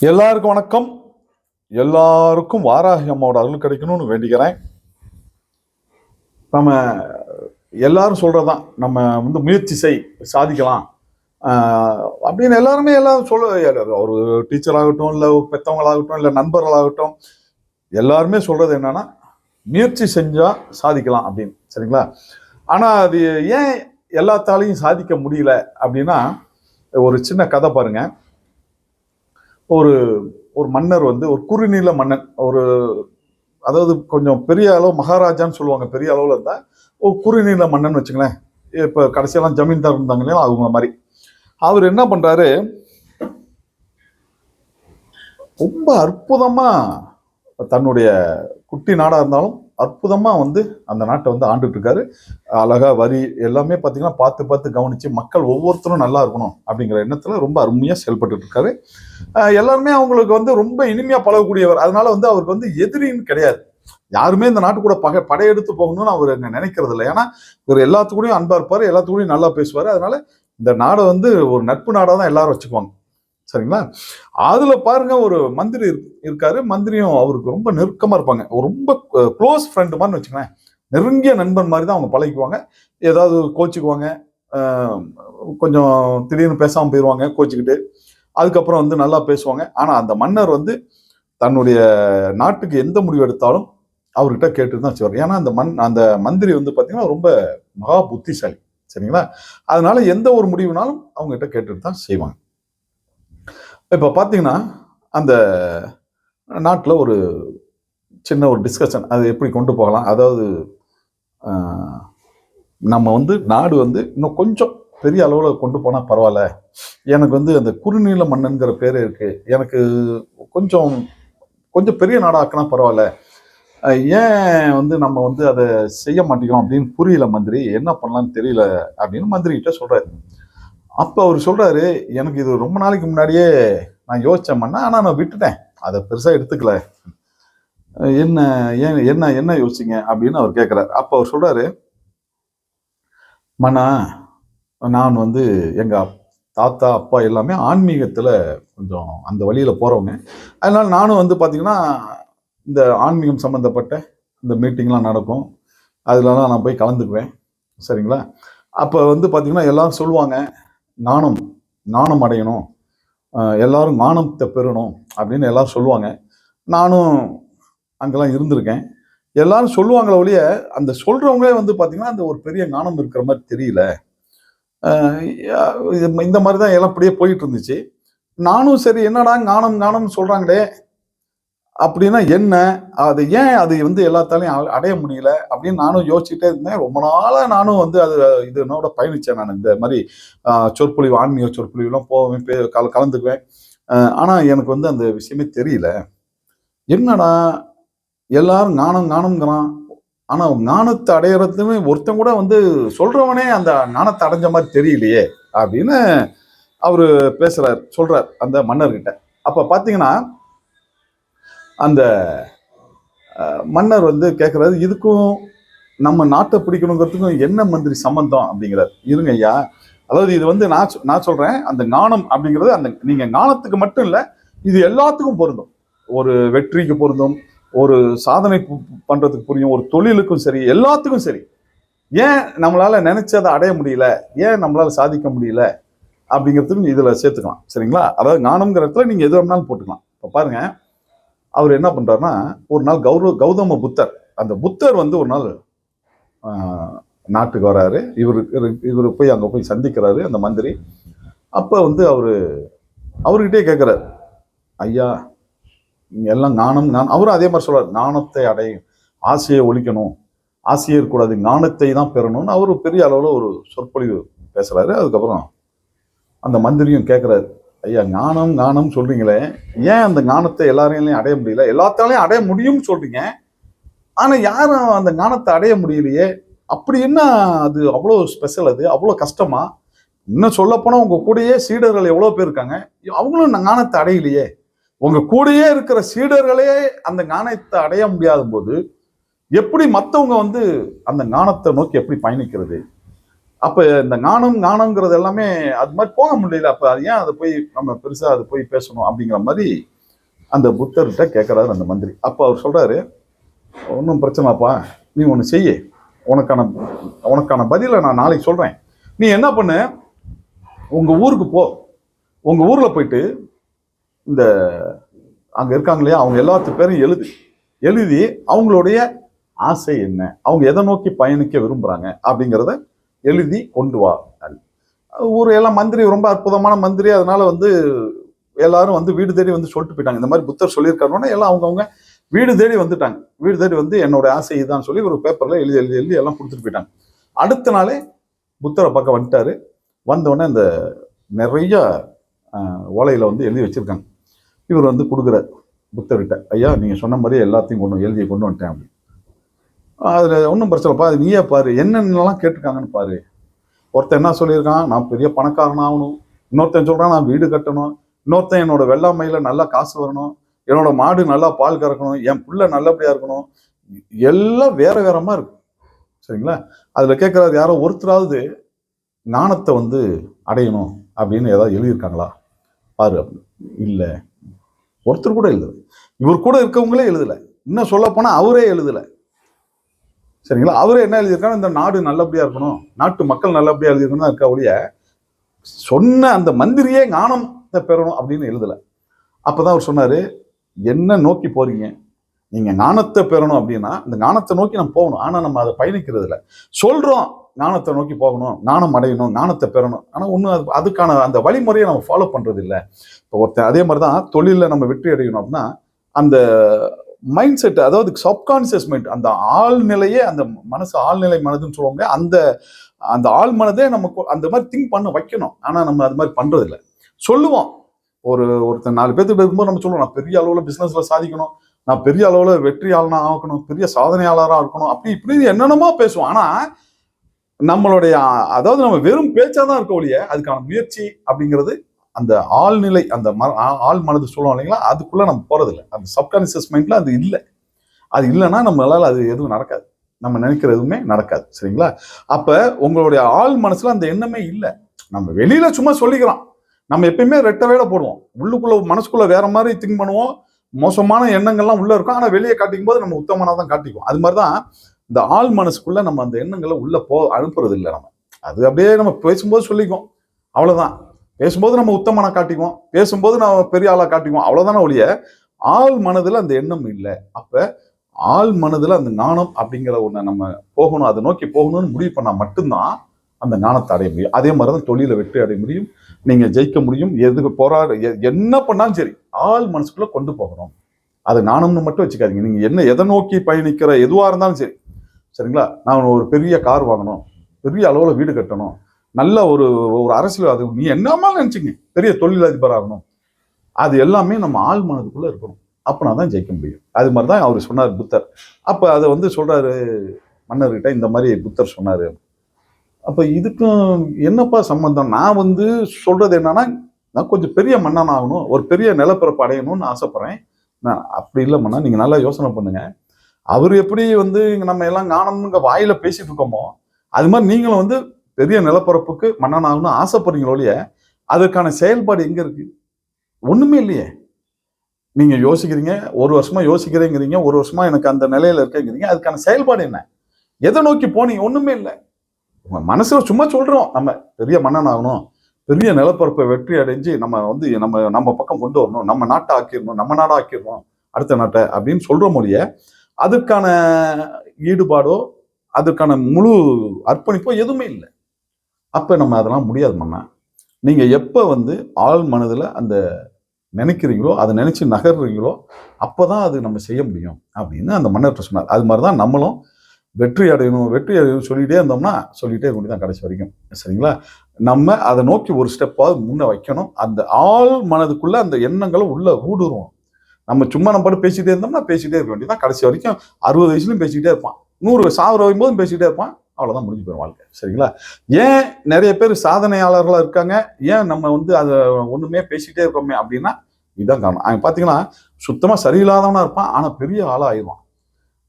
எல்லாருக்கும் வணக்கம். எல்லாருக்கும் வாராகி அம்மாவோட அருள் கிடைக்கணும்னு வேண்டிக்கிறேன். நம்ம எல்லாரும் சொல்றதுதான். நம்ம வந்து முயற்சி செய் சாதிக்கலாம். அப்படின்னு எல்லாருமே எல்லாரும் சொல்ல ஒரு டீச்சராகட்டும் இல்லை பெற்றவங்களாகட்டும் இல்லை நண்பர்களாகட்டும் எல்லாருமே சொல்றது என்னன்னா முயற்சி செஞ்சா சாதிக்கலாம் அப்படின்னு. சரிங்களா? ஆனால் அது ஏன் எல்லாத்தாலையும் சாதிக்க முடியல அப்படின்னா ஒரு சின்ன கதை பாருங்கள் ஒரு ஒரு மன்னர் வந்து ஒரு குறுநில மன்னன். ஒரு அதாவது கொஞ்சம் பெரிய அளவு மகாராஜான்னு சொல்லுவாங்க பெரிய அளவில் இருந்தால் ஒரு குறுநில மன்னன் வச்சுங்களேன் இப்போ கடைசியெல்லாம் ஜமீன்தார் இருந்தாங்க இல்லையா அவங்க மாதிரி. அவர் என்ன பண்ணுறாரு ரொம்ப அற்புதமாக தன்னுடைய குட்டி நாடாக இருந்தாலும் அற்புதமாக வந்து அந்த நாட்டை வந்து ஆண்டுட்டு இருக்காரு அழகா வரி எல்லாமே பார்த்தீங்கன்னா பார்த்து பார்த்து கவனித்து மக்கள் ஒவ்வொருத்தரும் நல்லா இருக்கணும் அப்படிங்கிற எண்ணத்தில் ரொம்ப அருமையாக செயல்பட்டு இருக்காரு எல்லாருமே அவங்களுக்கு வந்து ரொம்ப இனிமையாக பழகக்கூடியவர். அதனால வந்து அவருக்கு வந்து எதிரின்னு கிடையாது. யாருமே இந்த நாட்டு கூட பகை படையெடுத்து போகணும்னு அவர் என்ன நினைக்கிறது இல்லை. ஏன்னா இவர் எல்லாத்துக்கூடையும் அன்பா இருப்பாரு எல்லாத்துக்கூடையும் நல்லா பேசுவார். அதனால இந்த நாடை வந்து ஒரு நட்பு நாடாக தான் எல்லாரும் வச்சுக்குவாங்க. சரிங்களா? அதுல பாருங்க ஒரு மந்திரி இருக்காரு. மந்திரியும் அவருக்கு ரொம்ப நெருக்கமா இருப்பாங்க. ரொம்ப க்ளோஸ் ஃப்ரெண்டு மாதிரி வச்சுக்கோங்களேன். நெருங்கிய நண்பன் மாதிரி தான் அவங்க பழகிக்குவாங்க. ஏதாவது கோச்சிக்குவாங்க. கொஞ்சம் திடீர்னு பேசாமல் போயிடுவாங்க கோச்சிக்கிட்டு. அதுக்கப்புறம் வந்து நல்லா பேசுவாங்க. ஆனால் அந்த மன்னர் வந்து தன்னுடைய நாட்டுக்கு எந்த முடிவு எடுத்தாலும் அவர்கிட்ட கேட்டு தான் செய்வார் ஏன்னா அந்த மண் அந்த மந்திரி வந்து பார்த்தீங்கன்னா ரொம்ப மகா புத்திசாலி. சரிங்களா? அதனால எந்த ஒரு முடிவுனாலும் அவங்ககிட்ட கேட்டுட்டு தான் செய்வாங்க. இப்போ பார்த்தீங்கன்னா அந்த நாட்டில் ஒரு சின்ன ஒரு டிஸ்கஷன் அது எப்படி கொண்டு போகலாம்? அதாவது நம்ம வந்து நாடு வந்து இன்னும் கொஞ்சம் பெரிய அளவில் கொண்டு போனால் பரவாயில்ல. எனக்கு வந்து அந்த குறுநீல மண்ணுங்கிற பேர் இருக்குது எனக்கு கொஞ்சம் கொஞ்சம் பெரிய நாடாக்குனா பரவாயில்ல. ஏன் வந்து நம்ம வந்து அதை செய்ய மாட்டேங்கிறோம் அப்படின்னு புரியல மந்திரி. என்ன பண்ணலான்னு தெரியல அப்படின்னு மந்திரிக்கிட்ட சொல்கிறாரு அப்போ அவர் சொல்கிறாரு எனக்கு இது ரொம்ப நாளைக்கு முன்னாடியே நான் யோசித்தேன் ஆனால் நான் விட்டுட்டேன். அதை பெருசாக எடுத்துக்கல. என்ன ஏன் என்ன என்ன யோசிச்சிங்க? அப்படின்னு அவர் கேட்குறாரு அப்போ அவர் சொல்கிறாரு மண்ணா நான் வந்து எங்கள் தாத்தா அப்பா எல்லாமே ஆன்மீகத்தில் கொஞ்சம் அந்த வழியில் போகிறவங்க அதனால நானும் வந்து பார்த்திங்கன்னா இந்த ஆன்மீகம் சம்மந்தப்பட்ட இந்த மீட்டிங்லாம் நடக்கும். அதிலலாம் நான் போய் கலந்துக்குவேன். சரிங்களா? அப்போ வந்து பார்த்தீங்கன்னா எல்லாரும் சொல்லுவாங்க ஞானம் ஞானம் அடையணும். எல்லாரும் ஞானத்தை பெறணும் அப்படின்னு எல்லாரும் சொல்லுவாங்க. நானும் அங்கெல்லாம் இருந்திருக்கேன். எல்லாரும் சொல்லுவாங்களே ஒழிய அந்த சொல்கிறவங்களே வந்து பார்த்திங்கன்னா அந்த ஒரு பெரிய ஞானம் இருக்கிற மாதிரி தெரியல. இது- இந்த மாதிரி தான் எல்லாம் அப்படியே போயிட்டு இருந்துச்சு. நானும் சரி என்னடா ஞானம் ஞானம்னு சொல்கிறாங்களே அப்படின்னா என்ன? அது ஏன் அது வந்து எல்லாத்தாலையும் அடைய முடியல? அப்படின்னு நானும் யோசிச்சுட்டே இருந்தேன். ரொம்ப நாளாக நானும் வந்து அது இது என்னோட பயணித்தேன் நான். இந்த மாதிரி சொற்பொழிவு ஆன்மீக சொற்பொழிவுலாம் போவேன் பே- கல கலந்துக்குவேன். ஆனால் எனக்கு வந்து அந்த விஷயமே தெரியல. என்னடா எல்லாரும் ஞானம் ஞானம்ங்கிறான். ஆனால் ஞானத்தை அடையிறதுமே ஒருத்தன் கூட வந்து சொல்கிறவனே அந்த ஞானத்தை அடைஞ்ச மாதிரி தெரியலையே அப்படின்னு அவர் பேசுகிறார் சொல்கிறார் அந்த மன்னர்கிட்ட. அப்போ பார்த்தீங்கன்னா அந்த மன்னர் வந்து கேட்குறாரு இதுக்கும் நம்ம நாட்டை பிடிக்கணுங்கிறதுக்கும் என்ன மந்திரி சம்பந்தம்? அப்படிங்கிறார். இருங்க ஐயா. அதாவது இது வந்து நான் சொ- நான் சொல்கிறேன் அந்த ஞானம் அப்படிங்கிறது அந்த நீங்கள் ஞானத்துக்கு மட்டும் இல்லை இது எல்லாத்துக்கும் பொருந்தும். ஒரு வெற்றிக்கு பொருந்தும் ஒரு சாதனை பண்ணுறதுக்கு புரியும் ஒரு தொழிலுக்கும் சரி எல்லாத்துக்கும் சரி. ஏன் நம்மளால் நினச்சதை அடைய முடியல? ஏன் நம்மளால் சாதிக்க முடியல? அப்படிங்கிறதுக்கும் இதில் சேர்த்துக்கலாம். சரிங்களா? அதாவது ஞானம்ங்கிற இடத்துல நீங்கள் எது வேணாலும் போட்டுக்கலாம். இப்போ பாருங்கள் அவர் என்ன பண்ணுறாருன்னா ஒரு நாள் கௌரவ கௌதம புத்தர் அந்த புத்தர் வந்து ஒரு நாள் நாட்டுக்கு வராரு. இவர் இவர் போய் அங்கே போய் சந்திக்கிறாரு அந்த மந்திரி. அப்போ வந்து அவர் அவர்கிட்டே கேட்குறாரு ஐயா எல்லாம் ஞானம் ஞானம். அவரும் அதே மாதிரி சொல்கிறார் ஞானத்தை அடையும் ஆசையை ஒழிக்கணும். ஆசையே இருக்கக்கூடாது ஞானத்தை தான் பெறணும்னு அவர் பெரிய அளவில் ஒரு சொற்பொழிவு பேசுகிறாரு அதுக்கப்புறம் அந்த மந்திரியும் கேட்குறாரு ஐயா ஞானம் ஞானம் சொல்றீங்களே. ஏன் அந்த ஞானத்தை எல்லாரையும் அடைய முடியல? எல்லாத்தாலையும் அடைய முடியும்னு சொல்றீங்க. ஆனா யாரும் அந்த ஞானத்தை அடைய முடியலையே. அப்படி என்ன அது அவ்வளோ ஸ்பெஷல் அது? அவ்வளோ கஷ்டமா? இன்னும் சொல்லப்போனால் உங்கள் உங்க கூடயே சீடர்கள் எவ்வளோ பேர் இருக்காங்க? அவங்களும் அந்த ஞானத்தை அடையலையே. உங்க கூடயே இருக்கிற சீடர்களே அந்த ஞானத்தை அடைய முடியாத போது எப்படி மற்றவங்க வந்து அந்த ஞானத்தை நோக்கி எப்படி பயணிக்கிறது? அப்போ இந்த ஞானம் ஞானங்கிறது எல்லாமே அது மாதிரி போக முடியல. அப்போ அது ஏன் அதை போய் நம்ம பெருசாக அதை போய் பேசணும் அப்படிங்கிற மாதிரி அந்த புத்தர்கிட்ட கேட்கறாரு அந்த மந்திரி. அப்போ அவர் சொல்கிறாரு ஒன்றும் பிரச்சனைப்பா நீ ஒன்று செய்ய. உனக்கான உனக்கான பதிலை நான் நாளைக்கு சொல்கிறேன் நீ என்ன பண்ணு? உங்கள் ஊருக்கு போ. உங்கள் ஊரில் போயிட்டு இந்த அங்கே இருக்காங்க இல்லையா? அவங்க எல்லாத்து பேரும் எழுது எழுதி அவங்களுடைய ஆசை என்ன? அவங்க எதை நோக்கி பயணிக்க விரும்புகிறாங்க அப்படிங்கிறத எழுதி கொண்டு வா. ஊர் எல்லாம் மந்திரி ரொம்ப அற்புதமான மந்திரி. அதனால வந்து எல்லாரும் வந்து வீடு தேடி வந்து சொல்லிட்டு போயிட்டாங்க. இந்த மாதிரி புத்தர் சொல்லியிருக்காருன்னா எல்லாம் அவங்கவுங்க வீடு தேடி வந்துட்டாங்க. வீடு தேடி வந்து என்னோட ஆசை இதுதான் சொல்லி ஒரு பேப்பரில் எழுதி எழுதி எழுதி எல்லாம் கொடுத்துட்டு போயிட்டாங்க. அடுத்த நாளே புத்தரை பக்கம் வந்துட்டாரு. வந்த அந்த நிறைய ஓலையில் வந்து எழுதி வச்சுருக்காங்க. இவர் வந்து கொடுக்குறார் புத்தர்கிட்ட. ஐயா நீங்கள் சொன்ன மாதிரியே எல்லாத்தையும் கொண்டு எழுதி கொண்டு வந்துட்டேன் அப்படி அதில் ஒன்றும் பிரச்சனை அது நீயே பாரு என்னென்னலாம் கேட்டிருக்காங்கன்னு பாரு. ஒருத்தன் என்ன சொல்லியிருக்கான்? நான் பெரிய பணக்காரன் ஆகணும். இன்னொருத்தன் சொல்கிறான் நான் வீடு கட்டணும். இன்னொருத்தன் என்னோட வெள்ளாமையில் நல்லா காசு வரணும். என்னோட மாடு நல்லா பால் கறக்கணும். என் புள்ள நல்லபடியாக இருக்கணும். எல்லாம் வேற வேறமாக இருக்கு சரிங்களா? அதில் கேட்குறது யாரோ ஒருத்தராவது ஞானத்தை வந்து அடையணும் அப்படின்னு ஏதாவது எழுதியிருக்காங்களா? பாரு அப்படின்னு இல்லை. ஒருத்தர் கூட எழுதுது இவர் கூட இருக்கவங்களே எழுதலை. இன்னும் சொல்லப்போனால் அவரே எழுதலை. சரிங்களா? அவரே என்ன எழுதியிருக்காரு? இந்த நாடு நல்லபடியா இருக்கணும். நாட்டு மக்கள் நல்லபடியா எழுதியிருக்கணும் தான் இருக்கா ஒழிய சொன்ன அந்த மந்திரியே ஞானத்தை பெறணும் அப்படின்னு எழுதலை. அப்பதான் அவர் சொன்னாரு என்ன நோக்கி போறீங்க? நீங்க ஞானத்தை பெறணும் அப்படின்னா இந்த ஞானத்தை நோக்கி நம்ம போகணும். ஆனா நம்ம அதை பயணிக்கிறது இல்லை சொல்றோம் ஞானத்தை நோக்கி போகணும். ஞானம் அடையணும் ஞானத்தை பெறணும். ஆனால் ஒன்றும் அது அதுக்கான அந்த வழிமுறையை நம்ம ஃபாலோ பண்ணுறது இல்லை இப்போ ஒருத்தன் அதே மாதிரி தான் தொழிலில் நம்ம வெற்றி அடையணும் அப்படின்னா அந்த மைண்ட் செட் அதாவது சப்கான்சியஸ் மைண்ட் அந்த ஆழ்நிலையே அந்த மனசு ஆழ்நிலை மனதுன்னு சொல்லுவாங்க அந்த அந்த ஆள் மனதே நமக்கு அந்த மாதிரி திங்க் பண்ண வைக்கணும். ஆனால் நம்ம அது மாதிரி பண்ணுறதில்ல சொல்லுவோம். ஒரு ஒருத்தர் நாலு பேர்த்து இருக்கும்போது நம்ம சொல்லுவோம் நான் பெரிய அளவில் பிஸ்னஸில் சாதிக்கணும். நான் பெரிய அளவுல வெற்றியாளனா ஆகணும். பெரிய சாதனையாளராக இருக்கணும். அப்படி இப்படி என்னென்னமோ பேசுவோம். ஆனால் நம்மளுடைய அதாவது நம்ம வெறும் பேச்சாக தான் இருக்க ஒழிய அதுக்கான முயற்சி அப்படிங்கிறது அந்த ஆழ்நிலை அந்த ம ஆ- ஆழ் மனது சொல்லுவோம் இல்லைங்களா? அதுக்குள்ளே நம்ம போகிறதில்ல அந்த சப்கான்சியஸ் மைண்டில் அது இல்லை. அது இல்லைன்னா நம்மளால் அது எதுவும் நடக்காது. நம்ம நினைக்கிற எதுவுமே நடக்காது. சரிங்களா? அப்போ உங்களுடைய ஆள் மனசில் அந்த எண்ணமே இல்லை. நம்ம வெளியில் சும்மா சொல்லிக்கிறோம். நம்ம எப்பயுமே ரெட்ட வேலை போடுவோம். உள்ளுக்குள்ளே மனசுக்குள்ளே வேற மாதிரி திங்க் பண்ணுவோம். மோசமான எண்ணங்கள்லாம் உள்ளே இருக்கும். ஆனால் வெளியே காட்டிக்கும் போது நம்ம உத்தமனாக தான் காட்டிக்குவோம். அது மாதிரி தான் இந்த ஆள் மனசுக்குள்ளே நம்ம அந்த எண்ணங்களை உள்ளே போ அனுப்புறது இல்லை நம்ம. அது அப்படியே நம்ம பேசும்போது சொல்லிக்குவோம். அவ்வளோதான் பேசும்போது நம்ம உத்தமனை காட்டிக்குவோம். பேசும்போது நம்ம பெரிய ஆளாக காட்டிக்குவோம். அவ்வளவுதானே ஒழிய ஆள் மனதில் அந்த எண்ணம் இல்லை. அப்போ ஆள் மனதில் அந்த ஞானம் அப்படிங்கிற ஒன்று நம்ம போகணும் அதை நோக்கி போகணும்னு முடிவு பண்ணால் மட்டும்தான் அந்த ஞானத்தை அடைய முடியும். அதே மாதிரி தான் தொழிலை வெற்றி அடைய முடியும். நீங்கள் ஜெயிக்க முடியும். எதுக்கு போராட எ- என்ன பண்ணாலும் சரி ஆள் மனசுக்குள்ளே கொண்டு போகிறோம் அது ஞானம்னு மட்டும் வச்சுக்காதீங்க. நீங்கள் என்ன எதை நோக்கி பயணிக்கிற எதுவாக இருந்தாலும் சரி. சரிங்களா? நான் ஒரு பெரிய கார் வாங்கணும். பெரிய அளவில் வீடு கட்டணும். நல்ல ஒரு ஒரு அரசியல் அது. நீ என்னமா நினைச்சுங்க பெரிய தொழிலதிபர் ஆகணும் அது எல்லாமே நம்ம ஆள் மனதுக்குள்ள இருக்கணும். அப்பனா தான் ஜெயிக்க முடியும். அது மாதிரி தான் அவர் சொன்னார் புத்தர். அப்போ அதை வந்து சொல்றாரு மன்னர்கிட்ட இந்த மாதிரி புத்தர் சொன்னாரு. அப்போ இதுக்கும் என்னப்பா சம்பந்தம்? நான் வந்து சொல்றது என்னன்னா நான் கொஞ்சம் பெரிய மன்னன் ஆகணும். ஒரு பெரிய நிலப்பரப்பு அடையணும்னு ஆசைப்பட்றேன். நான் அப்படி இல்லை மன்னா நீங்க நல்லா யோசனை பண்ணுங்க. அவர் எப்படி வந்து நம்ம எல்லாம் ஞானம்ங்க வாயில பேசிட்டு இருக்கோமோ அது மாதிரி நீங்களும் வந்து பெரிய நிலப்பரப்புக்கு மன்னன் ஆகணும்னு ஆசைப்படுறீங்களோ இல்லையே? அதற்கான செயல்பாடு எங்கே இருக்குது ஒன்றுமே இல்லையே. நீங்கள் யோசிக்கிறீங்க ஒரு வருஷமாக யோசிக்கிறேங்கிறீங்க ஒரு வருஷமாக எனக்கு அந்த நிலையில் இருக்கேங்கிறீங்க அதுக்கான செயல்பாடு என்ன? எதை நோக்கி போனீங்க? ஒன்றுமே இல்லை. உங்கள் மனசில் சும்மா சொல்கிறோம் நம்ம பெரிய மன்னன் ஆகணும் பெரிய நிலப்பரப்பை வெற்றி அடைஞ்சு நம்ம வந்து நம்ம நம்ம பக்கம் கொண்டு வரணும் நம்ம நாட்டை ஆக்கிடணும் நம்ம நாடாக ஆக்கிடணும் அடுத்த நாட்டை அப்படின்னு சொல்கிற மொழிய அதுக்கான ஈடுபாடோ அதுக்கான முழு அர்ப்பணிப்போ எதுவுமே இல்லை. அப்போ நம்ம அதெல்லாம் முடியாது மண்ணா நீங்கள் எப்போ வந்து ஆள் மனதில் அந்த நினைக்கிறீங்களோ அதை நினச்சி நகர்றீங்களோ அப்போ தான் அது நம்ம செய்ய முடியும் அப்படின்னு அந்த மன்னர்கிட்ட சொன்னார். அது மாதிரி தான் நம்மளும் வெற்றி அடையணும் வெற்றி அடையணும் சொல்லிகிட்டே இருந்தோம்னா சொல்லிகிட்டே இருக்க வேண்டியதான் கடைசி வரைக்கும். சரிங்களா? நம்ம அதை நோக்கி ஒரு ஸ்டெப்பாவது முன்னே வைக்கணும். அந்த ஆள் மனதுக்குள்ளே அந்த எண்ணங்களை உள்ளே ஊடுருவோம். நம்ம சும்மா நம்ம பாட்டு பேசிகிட்டே இருந்தோம்னா பேசிகிட்டே இருக்க வேண்டியதான் கடைசி வரைக்கும் அறுபது வயசுலையும் பேசிக்கிட்டே இருப்பான். நூறு சாவர வரும்போதும் பேசிக்கிட்டே இருப்பான். அவ்வளோதான் முடிஞ்சு போயிடும் வாழ்க்கை. சரிங்களா? ஏன் நிறைய பேர் சாதனையாளர்களாக இருக்காங்க? ஏன் நம்ம வந்து அதை ஒன்றுமே பேசிகிட்டே இருக்கோமே அப்படின்னா இதுதான் காரணம். அவன் பார்த்தீங்கன்னா சுத்தமாக சரியில்லாதவனாக இருப்பான் ஆனால் பெரிய ஆளாக ஆயிடுவான்.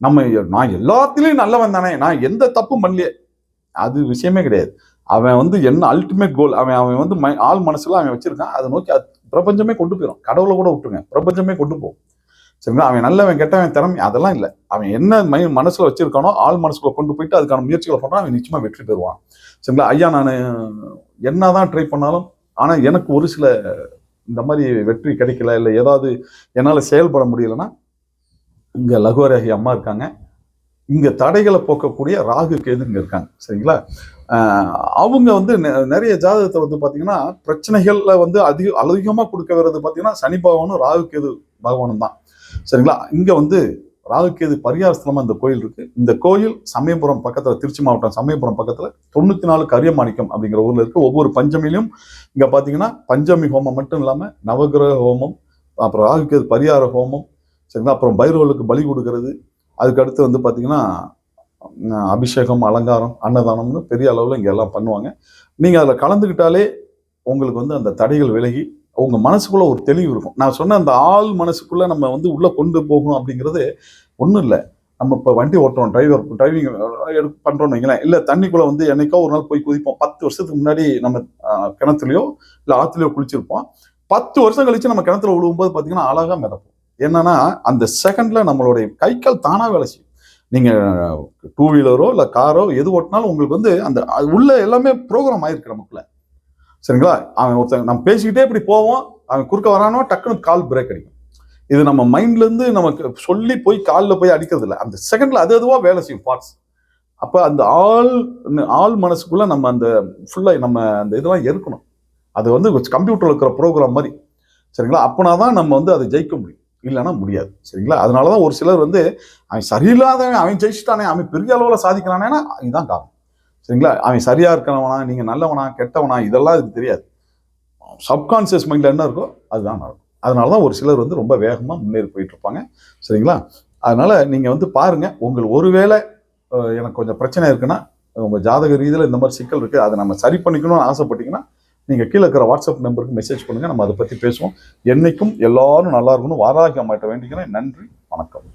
நம்ம நான் எல்லாத்துலேயும் நல்லவன் தானே நான் எந்த தப்பும் பண்ணலையே. அது விஷயமே கிடையாது. அவன் வந்து என்ன அல்டிமேட் கோல் அவன் அவன் வந்து ஆள் மனசில் அவன் வச்சுருக்கான் அதை நோக்கி பிரபஞ்சமே கொண்டு போயிடும் கடவுளை கூட விட்டுருங்க பிரபஞ்சமே கொண்டு போகும். சரிங்களா? அவன் நல்லவன் கெட்டவன் திறமை அதெல்லாம் இல்லை. அவன் என்ன மை மனசில் வச்சிருக்கானோ ஆள் மனசுக்குள்ள கொண்டு போயிட்டு அதுக்கான முயற்சிகளை பண்ணுறான் அவன் நிச்சயமாக வெற்றி பெறுவான். சரிங்களா? ஐயா நான் என்னதான் ட்ரை பண்ணாலும் ஆனால் எனக்கு ஒரு சில இந்த மாதிரி வெற்றி கிடைக்கல இல்லை ஏதாவது என்னால் செயல்பட முடியலன்னா இங்கே லகுவரகி அம்மா இருக்காங்க. இங்கே தடைகளை போக்கக்கூடிய ராகு கேதுங்க இருக்காங்க. சரிங்களா? அவங்க வந்து நிறைய ஜாதகத்தை வந்து பார்த்தீங்கன்னா பிரச்சனைகளில் வந்து அதிக அதிகமாக கொடுக்க வர்றது பார்த்தீங்கன்னா சனி பகவானும் ராகு கேது பகவானும் தான் சரிங்களா? இங்கே வந்து ராகு கேது பரிகார இந்த கோயில் இருக்குது இந்த கோயில் சமயபுரம் பக்கத்தில் திருச்சி மாவட்டம் சமயபுரம் பக்கத்தில் தொண்ணூற்றி நாலு கரியமாணிக்கம் அப்படிங்கிற ஊரில் இருக்குது ஒவ்வொரு பஞ்சமிலையும் இங்கே பார்த்தீங்கன்னா பஞ்சமி ஹோமம் மட்டும் இல்லாமல் நவகிரக ஹோமம் அப்புறம் ராகு கேது பரிகார ஹோமம் சரிங்களா? அப்புறம் பைரவர்களுக்கு பலி கொடுக்கறது. அதுக்கு அடுத்து வந்து பார்த்திங்கன்னா அபிஷேகம் அலங்காரம் அன்னதானம்னு பெரிய அளவில் இங்கே எல்லாம் பண்ணுவாங்க. நீங்கள் அதில் கலந்துக்கிட்டாலே உங்களுக்கு வந்து அந்த தடைகள் விலகி அவங்க மனசுக்குள்ளே ஒரு தெளிவு இருக்கும். நான் சொன்ன அந்த ஆள் மனசுக்குள்ளே நம்ம வந்து உள்ளே கொண்டு போகணும் அப்படிங்கிறது ஒன்றும் இல்லை. நம்ம இப்போ வண்டி ஓட்டுறோம் டிரைவர் டிரைவிங் எடுத்து பண்றோம்னு வைங்களேன். இல்லை தண்ணிக்குள்ளே வந்து என்னைக்கோ ஒரு நாள் போய் குதிப்போம். பத்து வருஷத்துக்கு முன்னாடி நம்ம கிணத்துலையோ இல்லை ஆற்றுலையோ குளிச்சிருப்போம். பத்து வருஷம் கழித்து நம்ம கிணத்துல விழுகும்போது பார்த்தீங்கன்னா அழகாக மிதப்போம். என்னன்னா அந்த செகண்டில் நம்மளுடைய கை கால் தானாக வேலை செய்யும். நீங்கள் டூ வீலரோ இல்லை காரோ எது ஓட்டினாலும் உங்களுக்கு வந்து அந்த உள்ள எல்லாமே ப்ரோக்ராம் ஆயிருக்கு நமக்குள்ள. சரிங்களா? அவன் ஒருத்தன் நம்ம பேசிக்கிட்டே இப்படி போவோம் அவன் குறுக்க வரானோ டக்குன்னு கால் பிரேக் அடிக்கும். இது நம்ம மைண்ட்லேருந்து நமக்கு சொல்லி போய் காலில் போய் அடிக்கிறது இல்லை. அந்த செகண்டில் அது அதுவாக வேலை செய்யும்? பார்ட்ஸ் அப்போ அந்த ஆள் ஆள் மனசுக்குள்ளே நம்ம அந்த ஃபுல்லாக நம்ம அந்த இதெல்லாம் இருக்கணும் அது வந்து கம்ப்யூட்டரில் இருக்கிற ப்ரோக்ராம் மாதிரி. சரிங்களா? அப்போனா தான் நம்ம வந்து அதை ஜெயிக்க முடியும். இல்லைன்னா முடியாது. சரிங்களா? அதனால தான் ஒரு சிலர் வந்து அவன் சரியில்லாத அவன் ஜெயிச்சுட்டானே அவன் பெரிய அளவில் சாதிக்கிறானேன்னா இதுதான் காரணம். சரிங்களா? அவன் சரியாக இருக்கிறவனா நீங்கள் நல்லவனா கெட்டவனா இதெல்லாம் இதுக்கு தெரியாது. சப்கான்சியஸ் மைண்டில் என்ன இருக்கோ அதுதான் நடக்கும். அதனால தான் ஒரு சிலர் வந்து ரொம்ப வேகமாக முன்னேறி போயிட்டுருப்பாங்க சரிங்களா? அதனால் நீங்கள் வந்து பாருங்க உங்கள் ஒருவேளை எனக்கு கொஞ்சம் பிரச்சனை இருக்குன்னா உங்கள் ஜாதக ரீதியில் இந்த மாதிரி சிக்கல் இருக்குது அதை நம்ம சரி பண்ணிக்கணும்னு ஆசைப்பட்டீங்கன்னா நீங்கள் கீழே இருக்கிற வாட்ஸ்அப் நம்பருக்கு மெசேஜ் பண்ணுங்கள் நம்ம அதை பற்றி பேசுவோம். என்றைக்கும் எல்லாரும் நல்லா இருக்கணும். வாராகி அம்மாட்ட வேண்டிக்கிறேன். நன்றி. வணக்கம்.